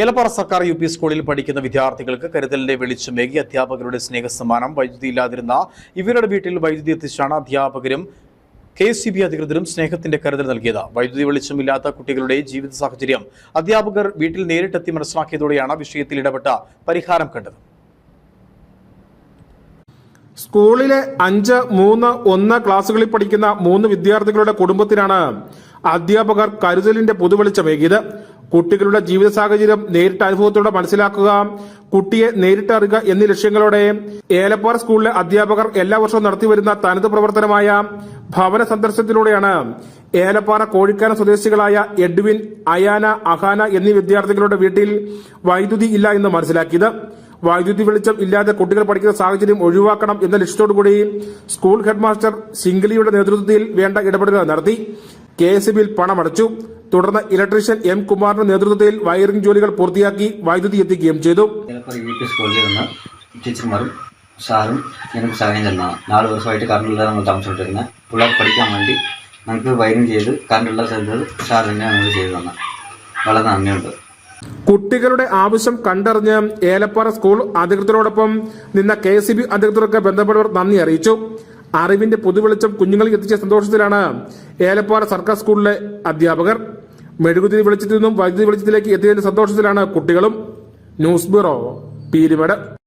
ഏലപ്പാറ സർക്കാർ U P സ്കൂളിൽ പഠിക്കുന്ന വിദ്യാർത്ഥികൾക്ക് കരുതലിന്റെ വെളിച്ചമേകി അധ്യാപകരുടെ സ്നേഹസമ്മാനം വൈദ്യുതി ഇല്ലാതിരുന്ന ഇവരുടെ വീട്ടിൽ വൈദ്യുതി എത്തിച്ചാണ് അധ്യാപകരും കെ സി ബി അധികൃതരും സ്നേഹത്തിന്റെ കരുതൽ നൽകിയത്. വൈദ്യുതി വെളിച്ചമില്ലാത്ത കുട്ടികളുടെ ജീവിത സാഹചര്യം അധ്യാപകർ വീട്ടിൽ നേരിട്ടെത്തി മനസ്സിലാക്കിയതോടെയാണ് വിഷയത്തിൽ ഇടപെട്ട പരിഹാരം കണ്ടത്. സ്കൂളിലെ അഞ്ച് മൂന്ന് ഒന്ന് ക്ലാസ്സുകളിൽ പഠിക്കുന്ന മൂന്ന് വിദ്യാർത്ഥികളുടെ കുടുംബത്തിനാണ് അധ്യാപകർ കരുതലിന്റെ പുതുവെളിച്ചമേകിയത്. കുട്ടികളുടെ ജീവിത സാഹചര്യം നേരിട്ട് അനുഭവത്തോടെ മനസ്സിലാക്കുക കുട്ടിയെ നേരിട്ടറിയുക എന്നീ ലക്ഷ്യങ്ങളോടെ ഏലപ്പാറ സ്കൂളിലെ അധ്യാപകർ എല്ലാ വർഷവും നടത്തിവരുന്ന തനത് പ്രവർത്തനമായ ഭവന സന്ദർശനത്തിലൂടെയാണ് ഏലപ്പാറ കോഴിക്കാന സ്വദേശികളായ എഡ്വിൻ അയാന അഹാന എന്നീ വിദ്യാർത്ഥികളുടെ വീട്ടിൽ വൈദ്യുതി ഇല്ല എന്ന് മനസ്സിലാക്കിയത്. വൈദ്യുതി വെളിച്ചം ഇല്ലാതെ കുട്ടികൾ പഠിക്കുന്ന സാഹചര്യം ഒഴിവാക്കണം എന്ന ലക്ഷ്യത്തോടുകൂടി സ്കൂൾ ഹെഡ്മാസ്റ്റർ സിംഗ്ലിയുടെ നേതൃത്വത്തിൽ വേണ്ട ഇടപെടലുകൾ നടത്തി. കെ എസ് ബിയിൽ പണമടച്ചു. തുടർന്ന് ഇലക്ട്രീഷ്യൻ എം കുമാറിന്റെ നേതൃത്വത്തിൽ വയറിംഗ് ജോലികൾ പൂർത്തിയാക്കി വൈദ്യുതി എത്തിക്കുകയും ചെയ്തു. ടീച്ചർമാരും സാറും ഞങ്ങൾക്ക് സഹായം തന്നതാണ് നാല് വർഷമായിട്ട് കറണ്ടില്ലാതെ നമ്മൾ താമസിച്ചുകൊണ്ടിരുന്നത് പിള്ളേർ പഠിക്കാൻ വേണ്ടി നമുക്ക് വയറിങ് ചെയ്ത് കറണ്ടുള്ള സ്ഥലത്ത് സാർ തന്നെയാണ് ഞങ്ങൾ ചെയ്തു തന്നെ. വളരെ നന്ദിയുണ്ട്. കുട്ടികളുടെ ആവശ്യം കണ്ടറിഞ്ഞ് ഏലപ്പാറ സ്കൂൾ അധികൃതരോടൊപ്പം നിന്ന കെ എസ് ബി അധികൃതർക്ക് ബന്ധപ്പെട്ടവർ നന്ദി അറിയിച്ചു. അറിവിന്റെ പുതുവെളിച്ചം കുഞ്ഞുങ്ങളിൽ എത്തിച്ച സന്തോഷത്തിലാണ് ഏലപ്പാറ സർക്കാർ സ്കൂളിലെ അധ്യാപകർ. മെഴുകുതിരി വെളിച്ചത്തിൽ നിന്നും വൈദ്യുതി വെളിച്ചത്തിലേക്ക് എത്തിയതിന്റെ സന്തോഷത്തിലാണ് കുട്ടികളും. News bureau Peerumedu.